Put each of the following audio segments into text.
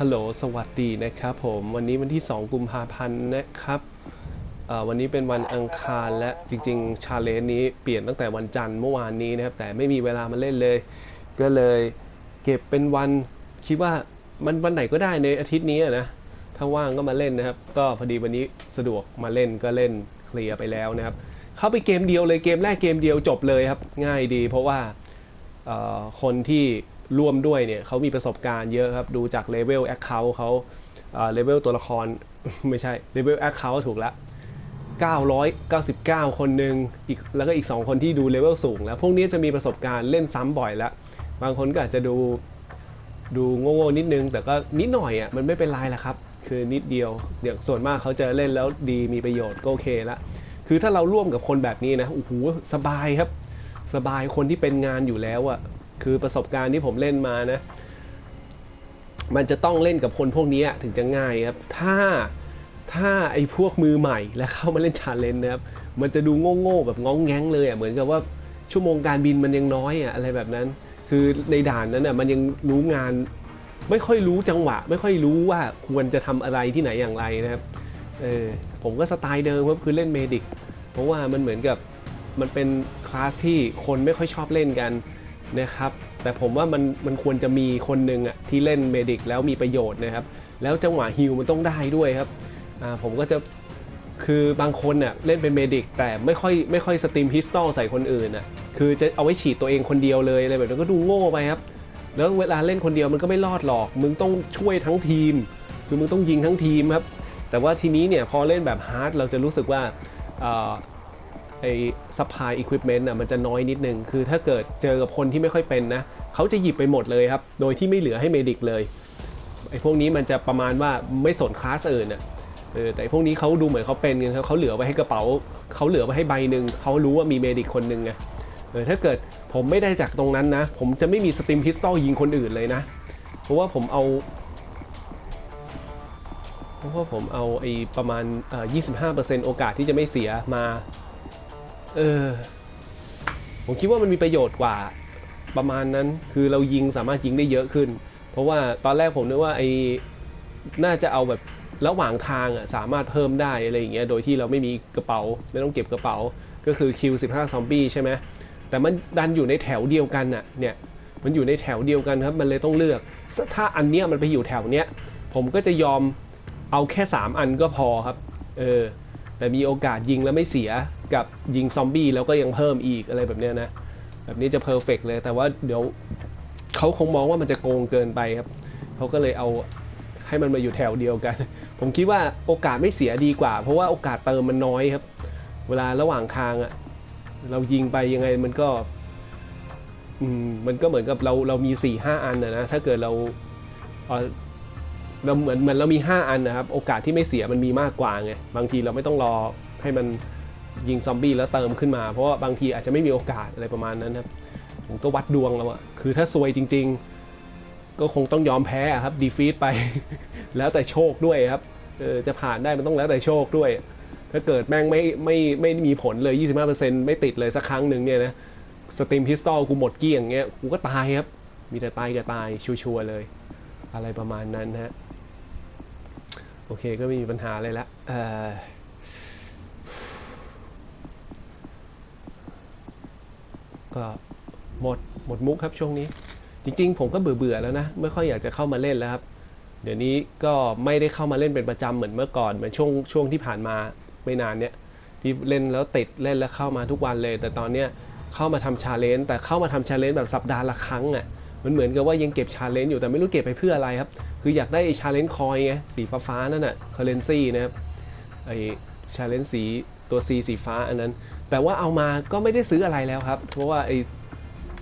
ฮัลโหล สวัสดีนะครับผม วันนี้วันที่ 2 กุมภาพันธ์นะครับ วันนี้เป็นวันอังคารและจริงๆ ชาเลนจ์นี้เปลี่ยนตั้งแต่วันจันทร์เมื่อวานนี้นะครับ แต่ไม่มีเวลามาเล่นเลย ก็เลยเก็บเป็นวันคิดว่ามันวันไหนก็ได้ในอาทิตย์นี้นะ ถ้าว่างก็มาเล่นนะครับ ก็พอดีวันนี้สะดวกมาเล่นก็เล่นเคลียร์ไปแล้วนะครับ เข้าไปเกมเดียวเลยเกมแรกเกมเดียวจบเลยครับ ง่ายดี เพราะว่าคนที่ ร่วมด้วยเนี่ยเขามีประสบการณ์เยอะครับ ดูจากเลเวลแอคเคาท์เขาเลเวลตัวละคร ไม่ใช่เลเวลแอคเคาท์ถูกละ999 คนหนึ่งอีกแล้วก็อีก 2 คนที่ดูเลเวลสูง แล้วพวกนี้จะมีประสบการณ์เล่นซ้ำบ่อยแล้ว บางคนก็อาจจะดูดูโง่ๆนิดนึง แต่ก็นิดหน่อยอะมันไม่เป็นไรละครับ คือนิดเดียวอย่างส่วนมากเขาจะเล่นแล้วดีมีประโยชน์ก็โอเคละคือถ้าเราร่วมกับคนแบบนี้นะโอ้โหสบายครับ สบายคนที่เป็นงานอยู่แล้วอะ คือประสบการณ์ที่ผมเล่นมานะ มันจะต้องเล่นกับคนพวกนี้ถึงจะง่ายครับ ถ้าถ้าไอ้พวกมือใหม่แล้วเข้ามาเล่นชาเลนจ์นะครับ มันจะดูโง่ๆแบบง้องแง้งเลยอะ เหมือนกับว่าชั่วโมงการบินมันยังน้อยอะอะไรแบบนั้น คือในด่านนั้นอะมันยังรู้งานไม่ค่อยรู้จังหวะ ไม่ค่อยรู้ว่าควรจะทำอะไรที่ไหนอย่างไรนะครับ เออผมก็สไตล์เดิมครับคือเล่นเมดิก เพราะว่ามันเหมือนกับมันเป็นคลาสที่คนไม่ค่อยชอบเล่นกัน นะครับ แต่ผมว่ามันมันควรจะมีคนหนึ่งอะที่เล่นเมดิกแล้วมีประโยชน์นะครับ แล้วจังหวะฮิลมันต้องได้ด้วยครับอ่าผมก็จะคือบางคนอะเล่นเป็นเมดิกแต่ไม่ค่อยไม่ค่อยสตรีมพิสตอลใส่คนอื่นอะคือจะเอาไว้ฉีดตัวเองคนเดียวเลยอะไรแบบนั้นก็ดูโง่ไปครับ แล้วเวลาเล่นคนเดียวมันก็ไม่รอดหรอก มึงต้องช่วยทั้งทีม คือมึงต้องยิงทั้งทีมครับ แต่ว่าทีนี้เนี่ยพอเล่นแบบฮาร์ดเราจะรู้สึกว่า ไอ้ซัพพลายอุปกรณ์อะมันจะน้อยนิดนึง คือถ้าเกิดเจอกับคนที่ไม่ค่อยเป็นนะ เขาจะหยิบไปหมดเลยครับ โดยที่ไม่เหลือให้เมดิกเลย ไอ้พวกนี้มันจะประมาณว่าไม่สนคลาสอื่นอะเออแต่พวกนี้เขาดูเหมือนเขาเป็นกันเขาเหลือไว้ให้กระเป๋า เขาเหลือไว้ให้ใบหนึ่งเขารู้ว่ามีเมดิกคนหนึ่งไงเออถ้าเกิดผมไม่ได้จากตรงนั้นนะ ผมจะไม่มีสตรีมพิสตอลยิงคนอื่นเลยนะ เพราะว่าผมเอาเพราะว่าผมเอาไอ้ประมาณเอ่อ25%โอกาสที่จะไม่เสียมา เออ ผมคิดว่ามันมีประโยชน์กว่า ประมาณนั้น คือเรายิงสามารถยิงได้เยอะขึ้น เพราะว่าตอนแรกผมนึกว่าไอ้น่าจะเอาแบบระหว่างทางอะสามารถเพิ่มได้อะไรอย่างเงี้ย โดยที่เราไม่มีกระเป๋า ไม่ต้องเก็บกระเป๋า ก็คือคิว15ซอมบี้ใช่ไหมแต่มันดันอยู่ในแถวเดียวกันน่ะ เนี่ย มันอยู่ในแถวเดียวกันครับ มันเลยต้องเลือก ถ้าอันเนี้ยมันไปอยู่แถวเนี้ย ผมก็จะยอมเอาแค่ 3 อันก็พอครับ เออ แต่มีโอกาสยิงแล้วไม่เสียกับยิงซอมบี้แล้วก็ยังเพิ่มอีกอะไรแบบเนี้ยนะแบบนี้จะเพอร์เฟกเลย แต่ว่าเดี๋ยวเขาคงมองว่ามันจะโกงเกินไปครับเขาก็เลยเอาให้มันมาอยู่แถวเดียวกัน ผมคิดว่าโอกาสไม่เสียดีกว่า เพราะว่าโอกาสเติมมันน้อยครับ เวลาระหว่างทางอะเรายิงไปยังไงมันก็มมันก็เหมือนกับเราเรามี4ี่ห้าอันนะนะถ้าเกิดเรา เราเหมือนเหมือนเรามี 5 อันนะครับ โอกาสที่ไม่เสียมันมีมากกว่าไง บางทีเราไม่ต้องรอให้มันยิงซอมบี้แล้วเติมขึ้นมา เพราะว่าบางทีอาจจะไม่มีโอกาสอะไรประมาณนั้นครับ ผมก็วัดดวงแล้วอะคือถ้าซวยจริง ๆ ก็คงต้องยอมแพ้ครับดีฟีดไป แล้วแต่โชคด้วยครับเออจะผ่านได้มันต้องแล้วแต่โชคด้วย ถ้าเกิดแม่งไม่ไม่ไม่มีผลเลย 25%ไม่ติดเลยสักครั้งหนึ่งเนี่ยนะสตรีมพิสตอลกูหมดเกลี้ยงเงี้ยกูก็ตายครับ มีแต่ตายกับตายชัวร์เลย อะไรประมาณนั้นฮะ โอเคก็ไม่มีปัญหาอะไรละก็หมดหมดมุกครับช่วงนี้ จริงๆ ผมก็เบื่อๆแล้วนะ ไม่ค่อยอยากจะเข้ามาเล่นแล้วครับ เดี๋ยวนี้ก็ไม่ได้เข้ามาเล่นเป็นประจำเหมือนเมื่อก่อนเหมือนช่วงช่วงที่ผ่านมาไม่นานเนี้ยที่เล่นแล้วติดเล่นแล้วเข้ามาทุกวันเลย แต่ตอนเนี้ยเข้ามาทำชาเลนจ์แต่เข้ามาทำชาเลนจ์แบบสัปดาห์ละครั้งอะ มันเหมือนกับว่ายังเก็บชาเลนจ์อยู่แต่ไม่รู้เก็บไปเพื่ออะไรครับ คืออยากได้ชาเลนจ์คอยไงสีฟ้าๆนั่นน่ะเคอร์เรนซีนะครับไอชาเลนจ์สีตัว C สีฟ้าอันนั้น แต่ว่าเอามาก็ไม่ได้ซื้ออะไรแล้วครับ เพราะว่าไอ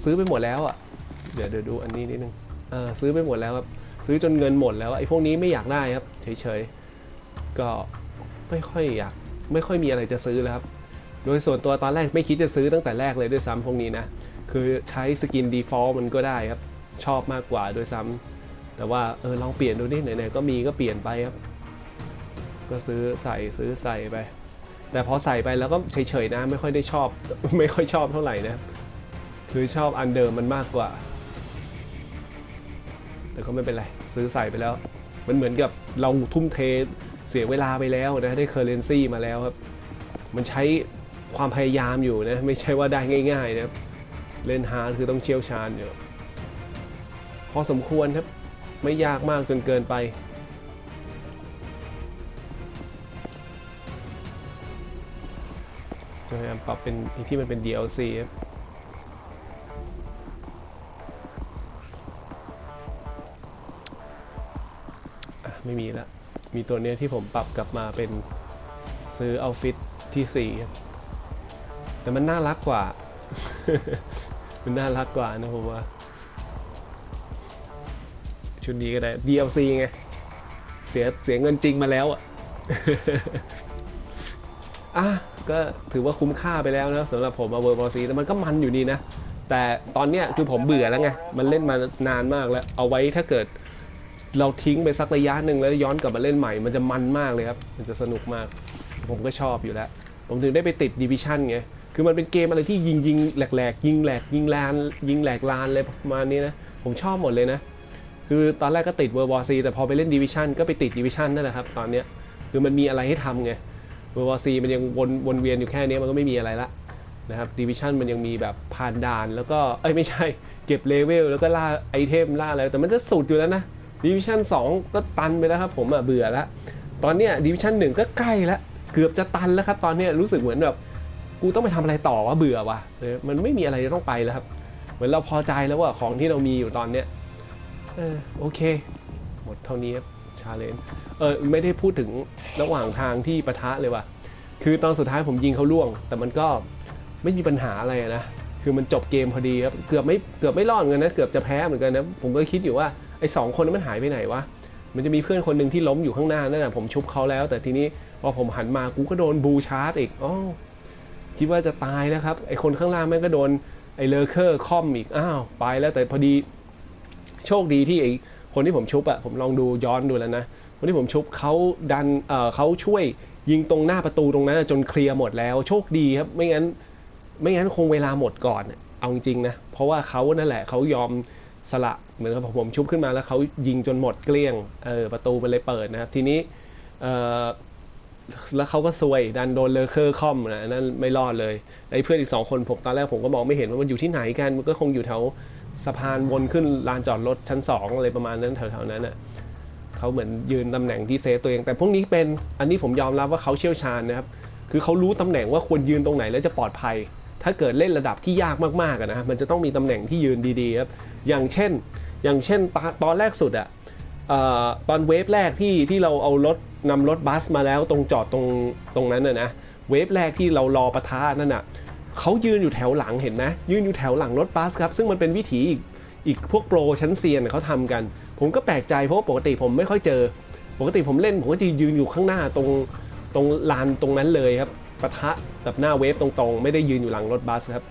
ซื้อไปหมดแล้วอะเดี๋ยวเดี๋ยวดูอันนี้นิดนึงเออซื้อไปหมดแล้วครับซื้อจนเงินหมดแล้วไอ้พวกนี้ไม่อยากได้ครับเฉยๆก็ไม่ค่อยอยากไม่ค่อยมีอะไรจะซื้อแล้วครับโดยส่วนตัวตอนแรกไม่คิดจะซื้อตั้งแต่แรกเลยด้วยซ้ำพวกนี้นะคือใช้สกิน default มันก็ได้ครับ ชอบมากกว่าด้วยซ้ำแต่ว่าเออลองเปลี่ยนดูดิไหนๆก็มีก็เปลี่ยนไปครับ ก็ซื้อใส่ซื้อใส่ไป แต่พอใส่ไปแล้วก็เฉยๆนะไม่ค่อยได้ชอบ ไม่ค่อยชอบเท่าไหร่นะคือชอบอันเดิมมันมากกว่า แต่ก็ไม่เป็นไรซื้อใส่ไปแล้ว มันเหมือนกับเราทุ่มเทเสียเวลาไปแล้วนะได้เคอร์เรนซีมาแล้วครับ มันใช้ความพยายามอยู่นะ ไม่ใช่ว่าได้ง่ายๆนะครับเล่นฮาร์ดคือต้องเชี่ยวชาญอยู่ พอสมควรครับ ไม่ยากมากจนเกินไปจะพยายามปรับเป็นที่มันเป็น DLC ครับไม่มีละมีตัวเนี้ยที่ผมปรับกลับมาเป็นซื้อเอาฟิตที่4ครับแต่มันน่ารักกว่า มันน่ารักกว่านะผมว่า ชุดนี้ก็ได้ DLC ไง เสียเสียเงินจริงมาแล้วอะอะก็ถือว่าคุ้มค่าไปแล้วนะสำหรับผมมาเวอร์บอซีแต่มันก็มันอยู่นี่นะ แต่ตอนเนี้ยคือผมเบื่อแล้วไง มันเล่นมานานมากแล้ว เอาไว้ถ้าเกิดเราทิ้งไปสักระยะหนึ่งแล้วย้อนกลับมาเล่นใหม่ มันจะมันมากเลยครับ มันจะสนุกมาก ผมก็ชอบอยู่แล้ว ผมถึงได้ไปติดดิวิชั่นไง คือมันเป็นเกมอะไรที่ยิงยิงแหลกๆยิงแหลกยิงลานยิงแหลกลานเลยประมาณนี้นะ ผมชอบหมดเลยนะ คือตอนแรกก็ติดเวอร์บอซีแต่พอไปเล่นดิวิชันก็ไปติดดิวิชันนั่นแหละครับตอนเนี้ยคือมันมีอะไรให้ทำไงเวอร์วซีมันยังวนวนเวียนอยู่แค่นี้มันก็ไม่มีอะไรละนะครับดิวิชันมันยังมีแบบผ่านด่านแล้วก็เอ้ยไม่ใช่เก็บเลเวลแล้วก็ล่าไอเทมล่าอะไรแต่มันจะสุดอยู่แล้วนะดิวิชั่น2ก็ตันไปแล้วครับผมอะเบื่อแล้วตอนเนี้ยดิวิชั่น1ก็ใกล้แล้วเกือบจะตันแล้วครับตอนเนี้ยรู้สึกเหมือนแบบกูต้องไปทำอะไรต่อวะเบื่อวะมันไม่มีอะไรจะต้องไปแล้วครับ เหมือนเราพอใจแล้วว่าของที่เรามีอยู่ตอนเนี้ย เออโอเค หมดเท่านี้ครับชาเลนเออไม่ได้พูดถึงระหว่างทางที่ปะทะเลยว่ะ คือตอนสุดท้ายผมยิงเขาล่วง แต่มันก็ไม่มีปัญหาอะไรนะ คือมันจบเกมพอดีครับ เกือบไม่เกือบไม่รอดเหมือนกันนะ เกือบจะแพ้เหมือนกันนะ ผมก็คิดอยู่ว่าไอ้สองคนนั้นมันหายไปไหนวะ มันจะมีเพื่อนคนหนึ่งที่ล้มอยู่ข้างหน้านั่นแหะผมชุบเขาแล้ว แต่ทีนี้พอผมหันมากูก็โดนบูชาร์จอีกอ๋อคิดว่าจะตายแล้วครับ ไอ้คนข้างล่างแม่งก็โดนไอ้เลอเคอร์คอมอีก อ้าว ไปแล้วแต่พอดี โชคดีที่ไอ้คนที่ผมชุบอะผมลองดูย้อนดูแล้วนะคนที่ผมชุบเขาดันเเขาช่วยยิงตรงหน้าประตูตรงนั้นจนเคลียร์หมดแล้ว โชคดีครับไม่งั้นไม่งั้นคงเวลาหมดก่อนเอาจริงนะเพราะว่าเขานั่นแหละเขายอมสละเหมือนกับผมชุบขึ้นมาแล้วเขายิงจนหมดเกลี้ยงเออประตูมันเลยเปิดนะครับทีนี้แล้วเขาก็ซวยดันโดนเลเคอร์คอมนะนั่นไม่รอดเลยไอ้เพื่อนอีกสองคนผมตอนแรกผมก็มองไม่เห็นว่ามันอยู่ที่ไหนกันมันก็คงอยู่แถว สะพานวนขึ้นลานจอดรถชั้นสองอะไรประมาณนั้นแถวๆนั้นอะเขาเหมือนยืนตำแหน่งที่เซฟตัวเอง แต่พวกนี้เป็นอันนี้ผมยอมรับว่าเขาเชี่ยวชาญนะครับ คือเขารู้ตำแหน่งว่าควรยืนตรงไหนแล้วจะปลอดภัย ถ้าเกิดเล่นระดับที่ยากมากๆอะนะมันจะต้องมีตำแหน่งที่ยืนดีๆครับอย่างเช่น อย่างเช่นตตอนแรกสุดอะตอนเวฟแรกที่ที่เราเอารถนำรถบัสมาแล้วตรงจอดตรงตรงนั้นน่ะนะเวฟแรกที่เรารอปะทะนั่นน่ะ เขายืนอยู่แถวหลังเห็นไหมยืนอยู่แถวหลังรถบัสครับ ซึ่งมันเป็นวิถีอีกอีกพวกโปรชั้นเซียนเขาทำกัน ผมก็แปลกใจเพราะว่าปกติผมไม่ค่อยเจอ ปกติผมเล่นผมก็จะยืนอยู่ข้างหน้าตรงตรงลานตรงนั้นเลยครับปะทะแบบหน้าเวฟตรงๆ ไม่ได้ยืนอยู่หลังรถบัสครับ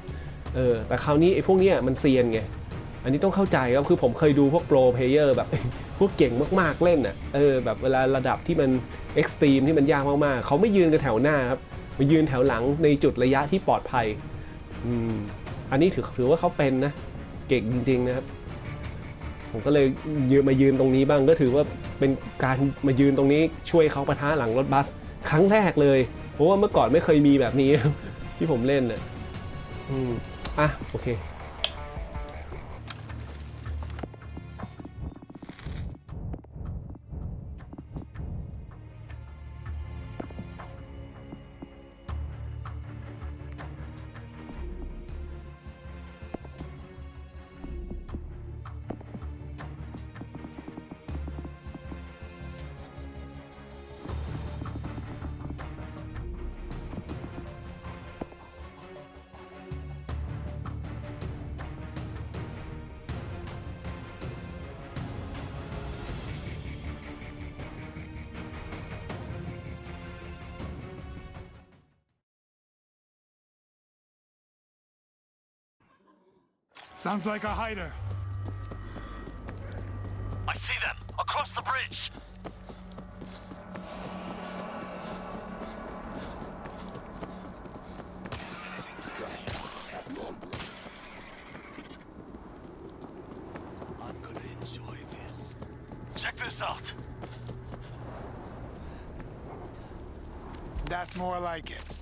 เออแต่คราวนี้ไอ้พวกเนี้ยมันเซียนไงอันนี้ต้องเข้าใจครับคือผมเคยดูพวกโปรเพลเยอร์แบบพวกเก่งมากๆเล่นอะเออแบบเวลาระดับที่มันเอ็กซ์ตรีมที่มันยากมากๆเขาไม่ยืนกันแถวหน้าครับ มายืนแถวหลังในจุดระยะที่ปลอดภัยอืมอันนี้ถือถือว่าเขาเป็นนะ เก่งจริง ๆ นะครับ ผมก็เลยยืนมายืนตรงนี้บ้างก็ถือว่าเป็นการมายืนตรงนี้ช่วยเขาประท้าหลังรถบัส ครั้งแรกเลย เพราะว่าเมื่อก่อนไม่เคยมีแบบนี้ที่ผมเล่นน่ะอืมอะโอเค Sounds like a hider. I see them! Across the bridge! I'm gonna enjoy this. Check this out! That's more like it.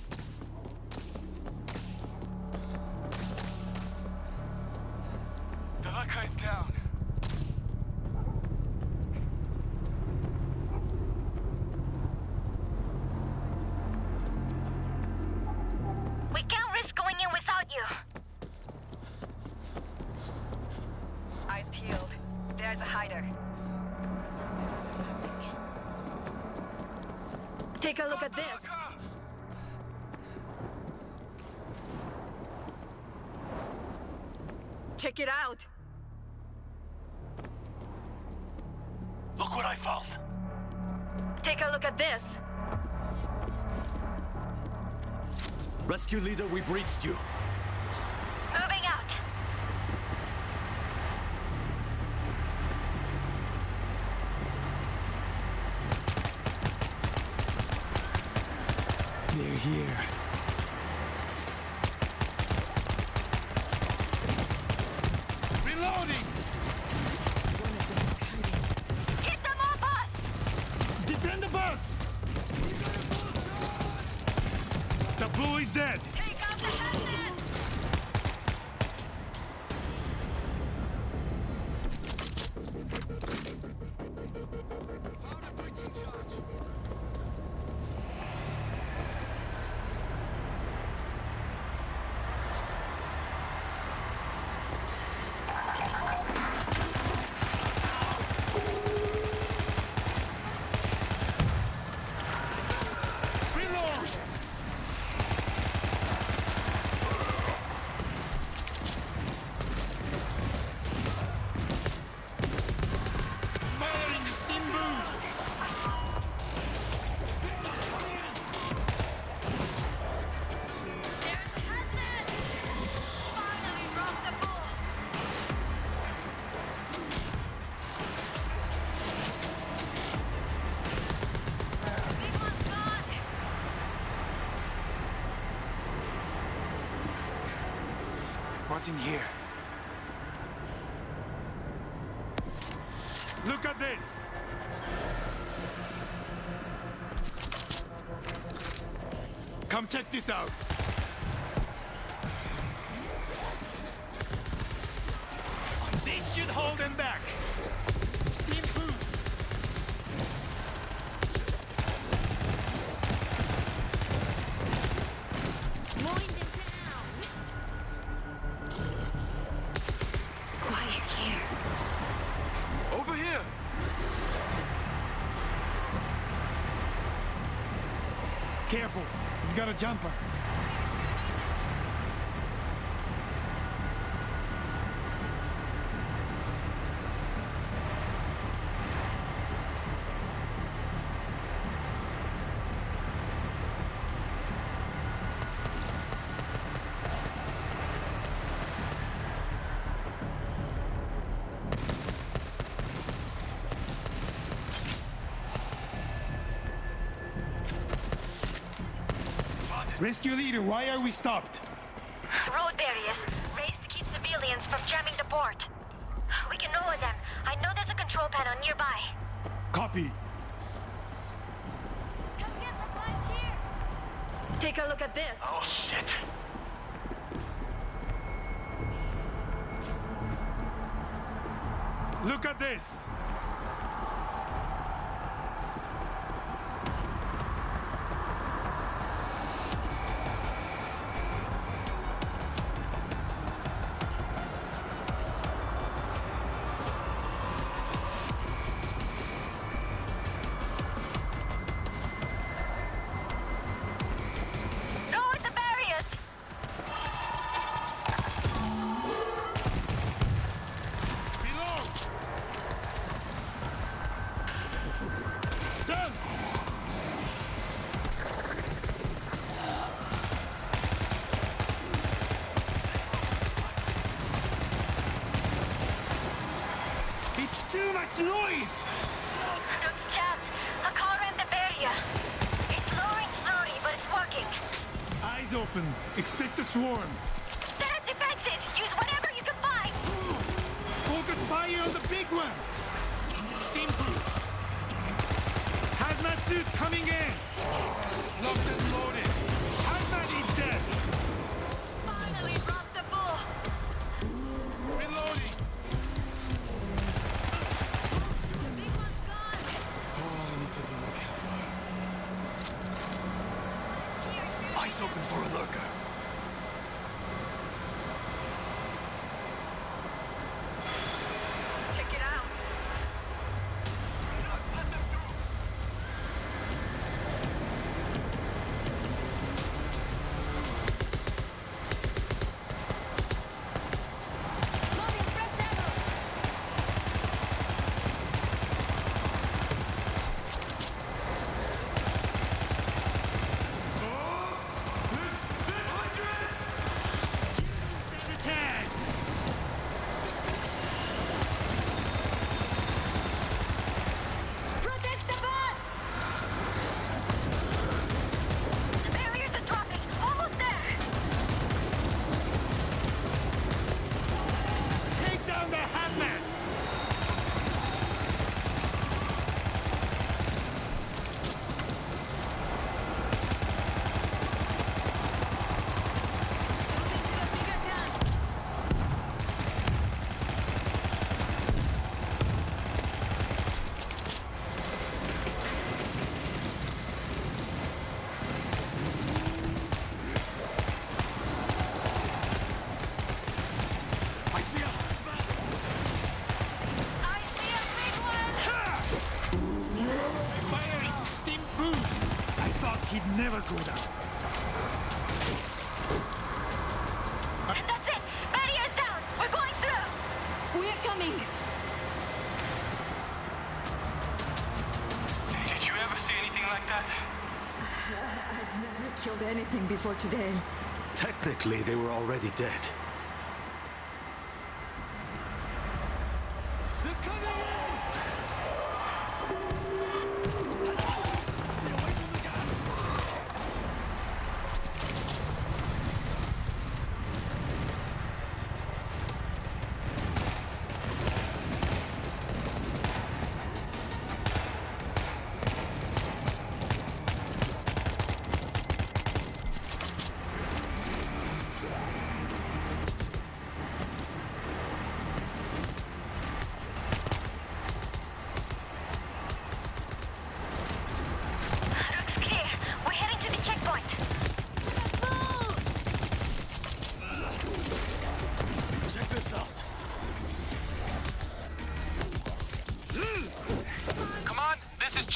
Take a look at this. Check it out. Look what I found. Take a look at this. Rescue leader, we've reached you. In here? Look at this! Come check this out! Careful, we've got a jumper. Rescue leader, why are we stopped? Road barriers raised to keep civilians from jamming the port. We can lower them. I know there's a control panel nearby. Copy. Come get supplies here! Take a look at this. Oh shit. Look at this! Open. Expect a swarm. Before today. Technically, they were already dead.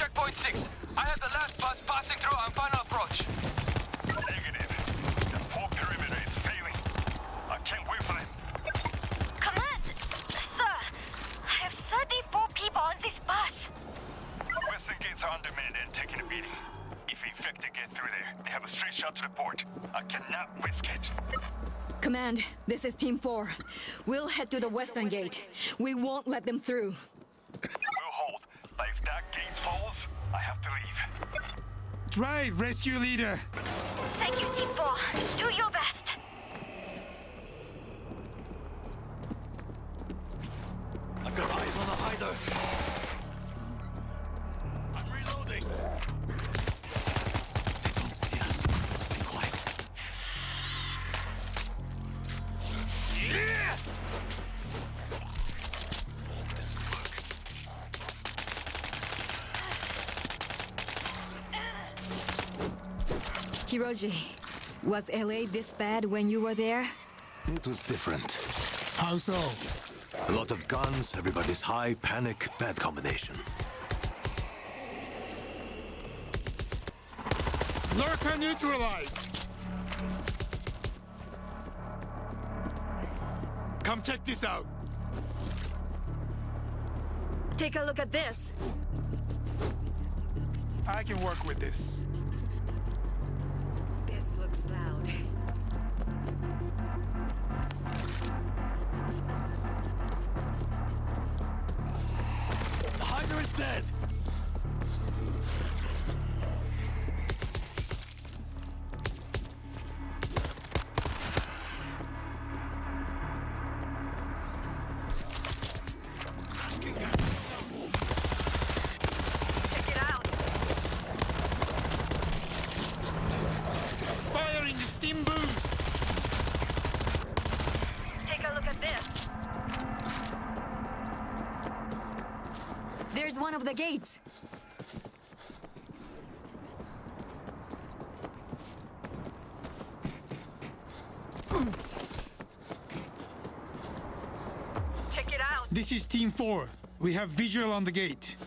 Checkpoint six. I have the last bus passing through on final approach. Negative. The whole perimeter is failing. I can't wait for them. Command! Sir, I have 34 people on this bus. Western gates are undermanned and taking a beating. If infected get through there, they have a straight shot to the port. I cannot risk it. Command, this is Team 4. We'll head to the western gate. We won't let them through. Drive, rescue leader. Thank you, Team 4. Do your best. I've got eyes on the hider. I'm reloading. They don't see us. Stay quiet. Yeah! Hiroji, was LA this bad when you were there? It was different. How so? A lot of guns, everybody's high, panic, bad combination. Lurker neutralized. Come check this out. Take a look at this. I can work with this. Dead. The gates. Check it out. This is Team 4. We have visual on the gate.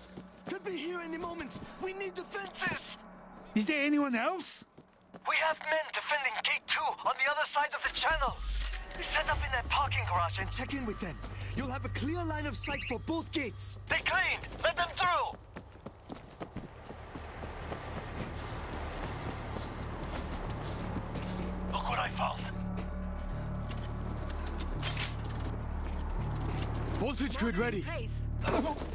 Could be here any moment. We need defenses. Is there anyone else? We have men defending Gate 2 on the other side of the channel. Set up in that parking garage and Check in with them. You'll have a clear line of sight for both gates. they cleaned. Let them through. Look what I found. Voltage grid ready.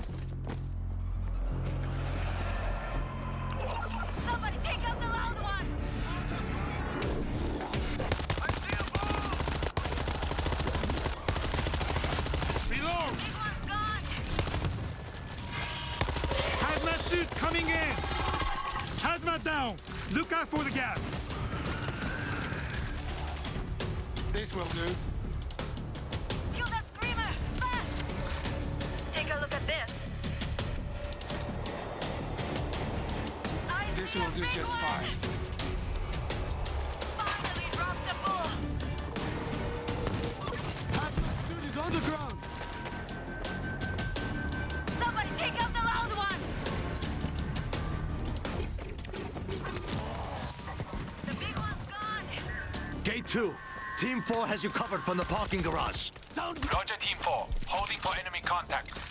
This will do just fine. Finally dropped the ball! Hazmat suit is on the ground! Somebody pick up the loud one! The big one's gone! Gate 2, Team 4 has you covered from the parking garage. Don't Roger, Team 4. Holding for enemy contact.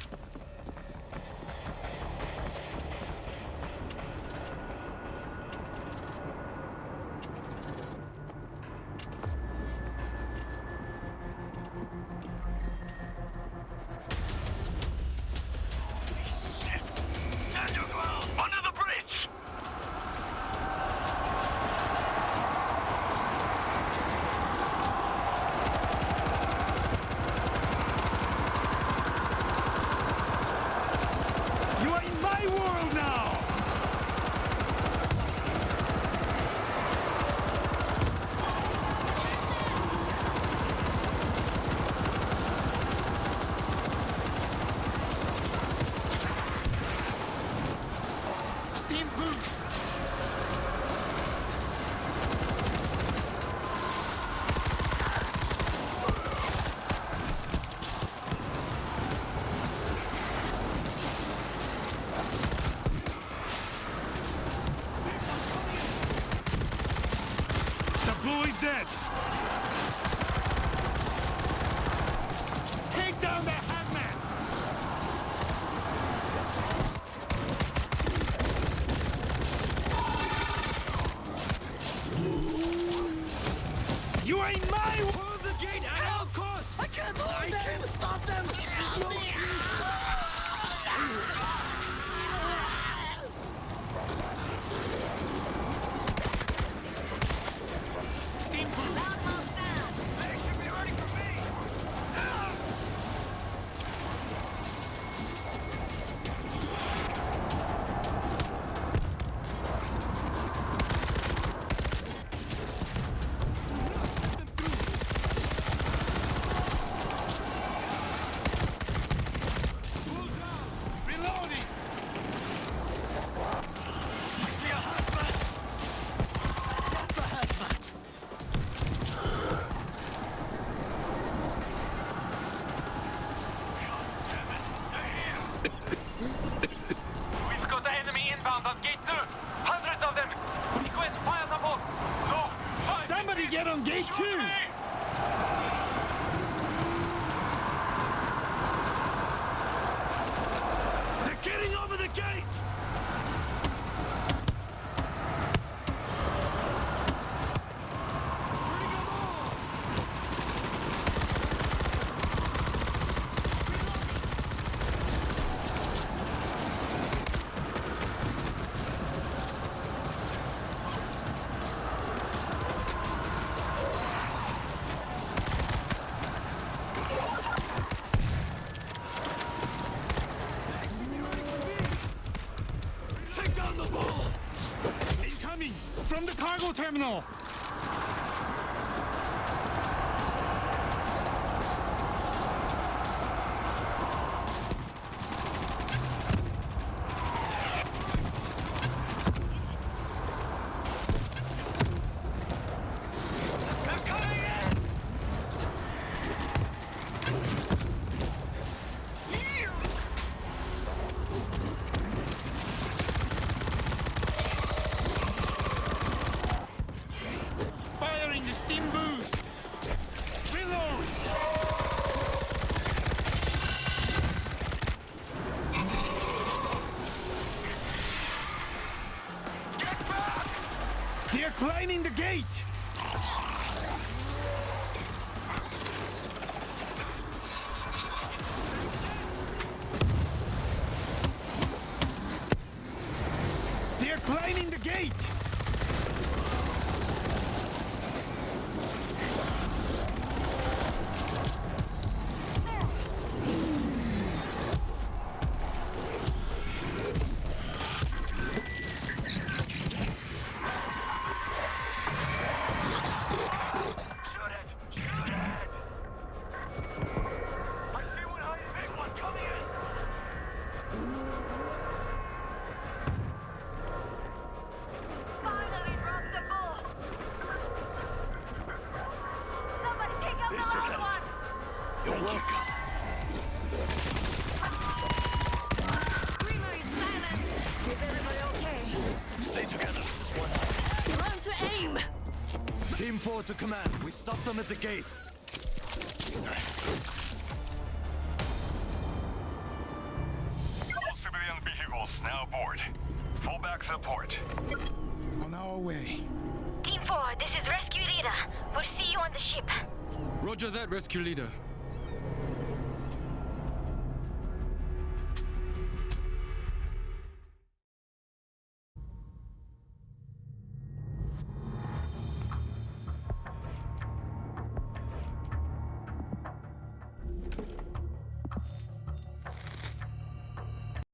Cargo terminal! They're climbing the gate! Mr. Help. You're welcome. Screamer is silent. Is everybody okay? Stay together. One. Learn to aim. Team 4 to command. We stopped them at the gates. All civilian vehicles now aboard. Pull back support. On our way. Team 4, this is Rescue Leader. We'll see you on the ship. Roger that, rescue leader.